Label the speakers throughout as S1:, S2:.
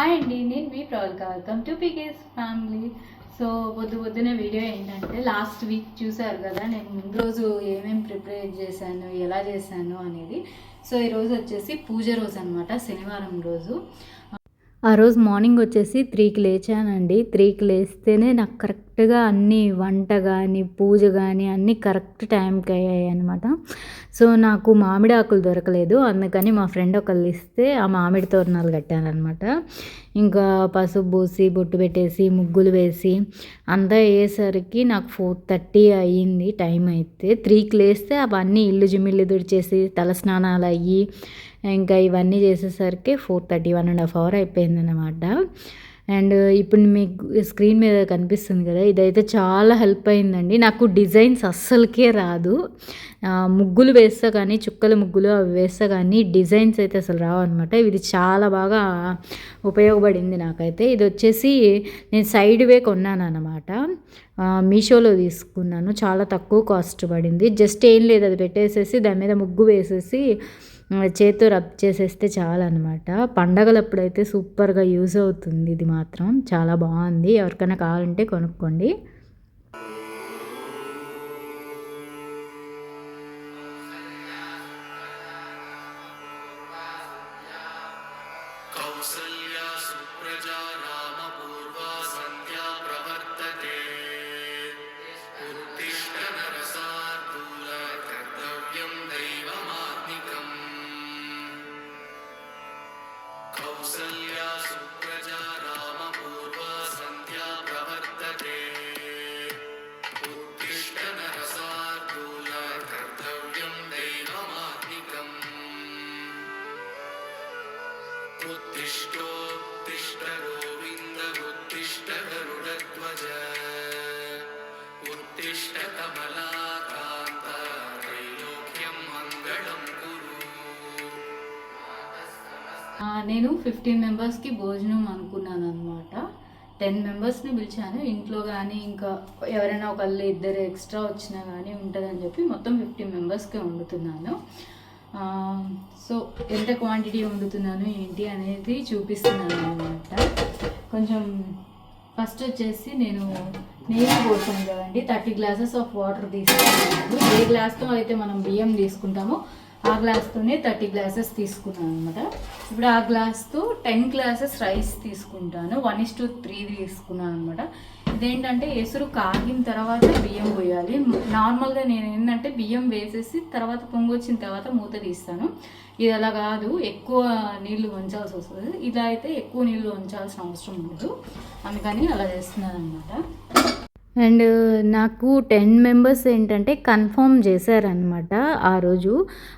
S1: Hi అండి నేను మీ Pravalika. Welcome to PK's family so పొద్దు పొద్దునే వీడియో ఏంటంటే లాస్ట్ వీక్ చూసారు కదా నేను ముందు రోజు ఏమేమి ప్రిపేర్ చేశాను ఎలా చేశాను అనేది. సో ఈరోజు వచ్చేసి పూజ రోజు అనమాట శనివారం రోజు. ఆ రోజు మార్నింగ్ వచ్చేసి త్రీకి లేచానండి. త్రీకి లేస్తేనే నాకు కరెక్ట్ కరెక్ట్గా అన్ని వంట కానీ పూజ కానీ అన్నీ కరెక్ట్ టైంకి అయ్యాయి అనమాట సో నాకు మామిడి ఆకులు దొరకలేదు. అందుకని మా ఫ్రెండ్ ఒకళ్ళు ఇస్తే ఆ మామిడి తోరణాలు కట్టానమాట ఇంకా పసుపు పూసి బొట్టు పెట్టేసి ముగ్గులు వేసి అంతా అయ్యేసరికి నాకు ఫోర్ థర్టీ అయ్యింది టైం అయితే. త్రీకి లేస్తే అవన్నీ ఇల్లు జిమ్మిల్లు తుడిచేసి తల స్నానాలు అయ్యి ఇంకా ఇవన్నీ చేసేసరికి four thirty one and half hour అయిపోయింది అనమాట అండ్ ఇప్పుడు మీకు స్క్రీన్ మీద కనిపిస్తుంది కదా ఇదైతే చాలా హెల్ప్ అయిందండి. నాకు డిజైన్స్ అస్సలకే రాదు. ముగ్గులు వేస్తా కానీ చుక్కల ముగ్గులు అవి వేస్తా కానీ డిజైన్స్ అయితే అసలు రావు అనమాట ఇది చాలా బాగా ఉపయోగపడింది నాకైతే. ఇది వచ్చేసి నేను సైడ్ వే కొన్నాను అనమాట మీషోలో తీసుకున్నాను. చాలా తక్కువ కాస్ట్ పడింది. జస్ట్ ఏం లేదు అది పెట్టేసేసి దాని మీద ముగ్గు వేసేసి చేతితో రబ్ చేసేస్తే చాలన్నమాట. పండగలప్పుడైతే సూపర్గా యూజ్ అవుతుంది ఇది మాత్రం. చాలా బాగుంది. ఎవరికైనా కావాలంటే కొనుక్కోండి. నేను ఫిఫ్టీన్ మెంబర్స్కి భోజనం అనుకున్నాను అనమాట టెన్ మెంబర్స్ని పిలిచాను. ఇంట్లో కానీ ఇంకా ఎవరైనా ఒకళ్ళు ఇద్దరు ఎక్స్ట్రా వచ్చినా కానీ ఉంటుందని చెప్పి మొత్తం ఫిఫ్టీన్ మెంబర్స్కి వండుతున్నాను. సో ఎంత క్వాంటిటీ వండుతున్నాను ఏంటి అనేది చూపిస్తున్నాను అనమాట కొంచెం ఫస్ట్ వచ్చేసి నేను నెయ్యి పోసాను కదండి. థర్టీ గ్లాసెస్ ఆఫ్ వాటర్ తీసుకున్నాను. ఏ గ్లాస్తో అయితే మనం బియ్యం తీసుకుంటామో ఆ గ్లాస్తోనే థర్టీ గ్లాసెస్ తీసుకున్నాను అనమాట ఇప్పుడు ఆ గ్లాస్తో టెన్ గ్లాసెస్ రైస్ తీసుకుంటాను. వన్ ఇస్ టు త్రీ తీసుకున్నాను అనమాట ఇదేంటంటే ఎసురు కాగిన తర్వాత బియ్యం పోయాలి. నార్మల్గా నేను ఏంటంటే బియ్యం వేసేసి తర్వాత పొంగు వచ్చిన తర్వాత మూత తీస్తాను. ఇది అలా కాదు. ఎక్కువ నీళ్ళు వంచాల్సి వస్తుంది. ఇలా అయితే ఎక్కువ నీళ్ళు వంచాల్సిన అవసరం లేదు. అందుకని అలా చేస్తున్నాను అనమాట అండ్ నాకు టెన్ మెంబర్స్ ఏంటంటే కన్ఫర్మ్ చేశారనమాట ఆ రోజు.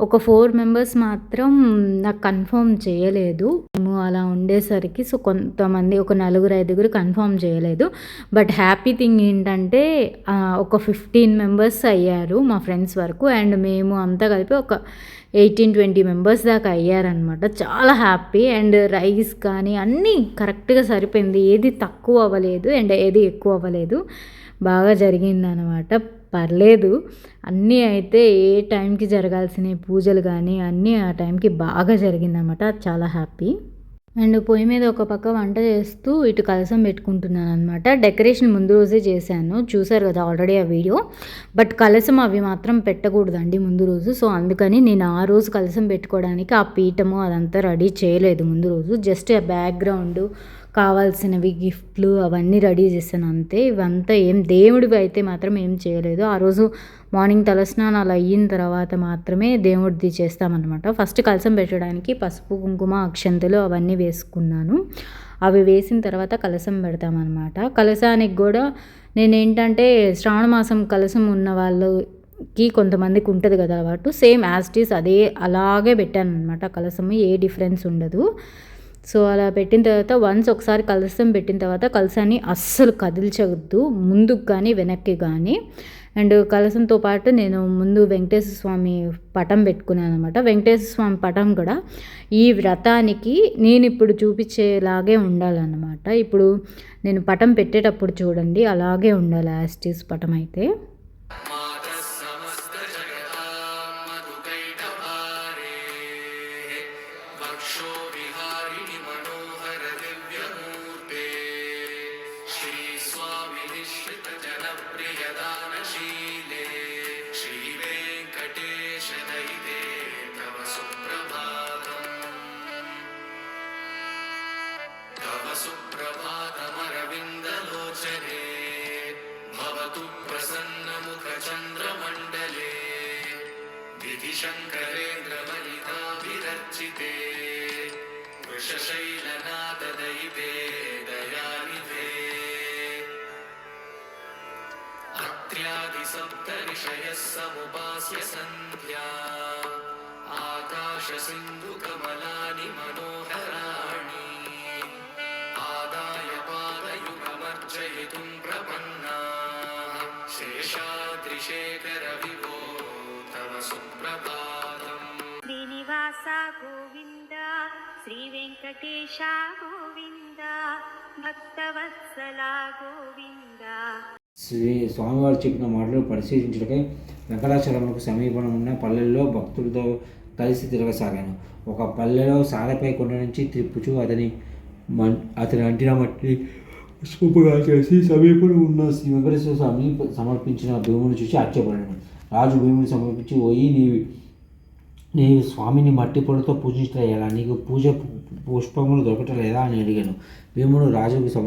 S1: ఒక ఫోర్ మెంబర్స్ మాత్రం నాకు కన్ఫర్మ్ చేయలేదు. మేము అలా ఉండేసరికి సో కొంతమంది ఒక నలుగురు ఐదుగురు కన్ఫర్మ్ చేయలేదు. బట్ హ్యాపీ థింగ్ ఏంటంటే ఒక ఫిఫ్టీన్ మెంబర్స్ అయ్యారు మా ఫ్రెండ్స్ వరకు. అండ్ మేము అంతా కలిపి ఒక ఎయిటీన్ ట్వంటీ మెంబర్స్ దాకా అయ్యారనమాట చాలా హ్యాపీ అండ్ రైస్ కానీ అన్నీ కరెక్ట్గా సరిపోయింది. ఏది తక్కువ అవ్వలేదు అండ్ ఏది ఎక్కువ అవ్వలేదు. బాగా జరిగిందనమాట పర్లేదు. అన్నీ అయితే ఏ టైంకి జరగాల్సిన పూజలు కానీ అన్నీ ఆ టైంకి బాగా జరిగిందనమాట చాలా హ్యాపీ. అండ్ పొయ్యి మీద ఒక పక్క వంట చేస్తూ ఇటు కలసం పెట్టుకుంటున్నాను అనమాట డెకరేషన్ ముందు రోజే చేశాను. చూసారు కదా ఆల్రెడీ ఆ వీడియో. బట్ కలసం అవి మాత్రం పెట్టకూడదండి ముందు రోజు. సో అందుకని నేను ఆ రోజు కలసం పెట్టుకోవడానికి ఆ పీఠము అదంతా రెడీ చేయలేదు ముందు రోజు. జస్ట్ ఆ బ్యాక్గ్రౌండ్ కావాల్సినవి గిఫ్ట్లు అవన్నీ రెడీ చేశాను అంతే. ఇవంతా ఏం దేవుడివి అయితే మాత్రం ఏం చేయలేదు. ఆ రోజు మార్నింగ్ తలస్నానాలు అయిన తర్వాత మాత్రమే దేవుడిది చేస్తామన్నమాట. ఫస్ట్ కలసం పెట్టడానికి పసుపు కుంకుమ అక్షంతలు అవన్నీ వేసుకున్నాను. అవి వేసిన తర్వాత కలసం పెడతామన్నమాట. కలసానికి కూడా నేనేంటంటే శ్రావణ మాసం కలసం ఉన్న వాళ్ళకి కొంతమందికి ఉంటుంది కదా అలవాటు సేమ్ యాస్టీస్ అదే అలాగే పెట్టాను అనమాట కలసము. ఏ డిఫరెన్స్ ఉండదు. సో అలా పెట్టిన తర్వాత వన్స్ ఒకసారి కలసం పెట్టిన తర్వాత కలసాన్ని అస్సలు కదిల్చవద్దు ముందుకు కానీ వెనక్కి కానీ అండ్ కలసంతో పాటు నేను ముందు వెంకటేశ్వర స్వామి పటం పెట్టుకున్నాను అనమాట వెంకటేశ్వర స్వామి పటం కూడా ఈ వ్రతానికి నేను ఇప్పుడు చూపించేలాగే ఉండాలన్నమాట. ఇప్పుడు నేను పటం పెట్టేటప్పుడు చూడండి అలాగే ఉండాలి యాస్టీస్ పటం అయితే.
S2: ङ्करेन्द्रमलिना वृषशैलनाददयिते दयानिधे। भे समुपास्य सन्ध्या
S3: आकाशसिन्धुकमला శ్రీ
S4: స్వామివారు చెప్పిన మాటలు పరిశీలించడకై వెంకటాచలంకు సమీపంలో ఉన్న పల్లెల్లో భక్తులతో కలిసి తిరగసాగాను. ఒక పల్లెలో సాలపై కొండ నుంచి త్రిప్పుచు అతని మన్ అతని అంటిన మట్టి సూపుగా చేసి సమీపంలో ఉన్న శ్రీ వెంకటేశ్వర స్వామిని సమర్పించిన భూమిని చూసి ఆశ్చర్యపడాను రాజు భూమిని సమర్పించి పోయి నీవి నీ స్వామిని మట్టి పొడితో పూజించలేదా నీకు పూజ పుష్పములు దొరకటలేదా అని అడిగాను. భీముడు రాజుకు సమ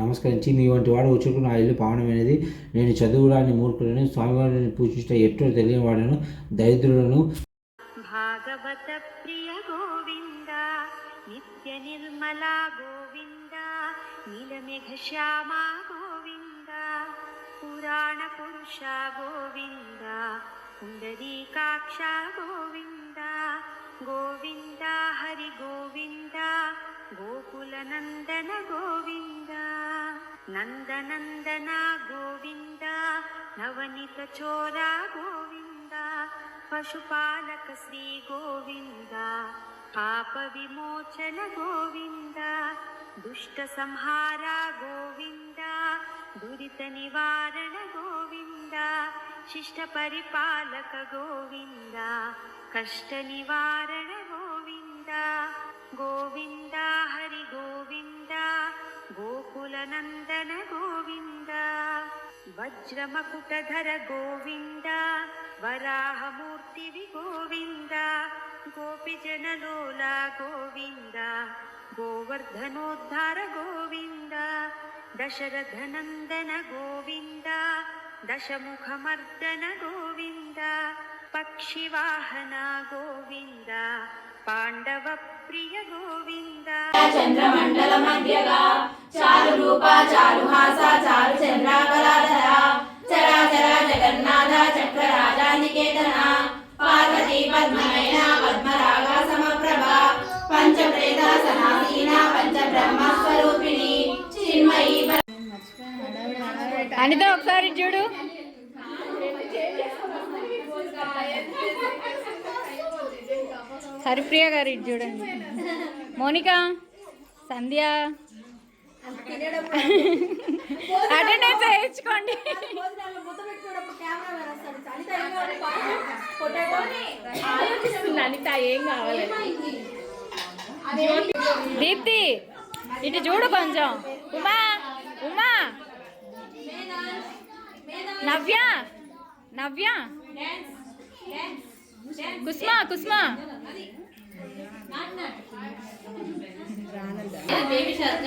S4: నమస్కరించి మీ వంటి వాడు వచ్చుకు నా ఇల్లు పావనమైనది. నేను చదువురాని మూర్ఖులను స్వామివారిని పూజించట ఎట్టో తెలియని వాడను దరిద్రులను
S3: భాగవత ప్రియ గోవింద నిత్య నిర్మల గోవింద నీలమేఘ శ్యామ గోవింద పురాణ పురుష గోవింద పుండరీకాక్ష గోవింద గోవింద హరి గోవింద గోకుల నందన గోవింద నందనందన గోవింద నవనిత చోర గోవింద పశుపాలక శ్రీ గోవింద పాప విమోచన గోవింద దుష్ట సంహార గోవింద దురిత నివారణ గోవింద శిష్ట పరిపాలక గోవింద కష్ట నివారణ గోవింద గోవింద హరి గోవింద గోకుల నందన గోవింద వజ్రమకుటధర గోవింద వరాహమూర్తివి గోవింద గోపిజనలోల గోవింద గోవర్ధనోద్ధార గోవింద దశరథనందన గోవింద దశముఖమర్దన గోవింద పక్షివాహన గోవింద పాండవ ప్రియ గోవింద
S5: చంద్రమండల మధ్యగా చారు రూప చారు హాస చారు చంద్రాకలాధర చరాచర జగన్నాథ చక్ర రాజానికేతన పార్వతీ పద్మనయన పద్మరాగ సమప్రభ పంచప్రేత
S1: అనిత ఒకసారి చూడు. హరిప్రియ గారు ఇటు చూడండి. మోనిక సంధ్య. అటెండెన్స్ వేయించుకోండి. అనిత ఏం కావాలి? దీప్తి ఇటు చూడు కొంచెం. Uma. Navya Navya. కుస్మా కుస్మా.
S5: Baby shark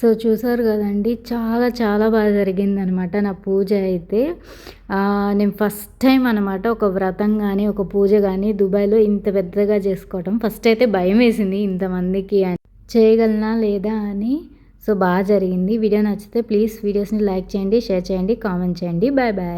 S1: so చూసారు కదండి చాలా చాలా బాగా జరిగింది అనమాట నా పూజ అయితే. నేను ఫస్ట్ టైం అనమాట ఒక వ్రతం కానీ ఒక పూజ కానీ దుబాయ్లో ఇంత పెద్దగా చేసుకోవటం. ఫస్ట్ అయితే భయం వేసింది ఇంతమందికి అని. చేయగలనా లేదా అని సో బాగా జరిగింది. వీడియో నచ్చితే ప్లీజ్ వీడియోస్ని లైక్ చేయండి షేర్ చేయండి కామెంట్ చేయండి. Bye bye.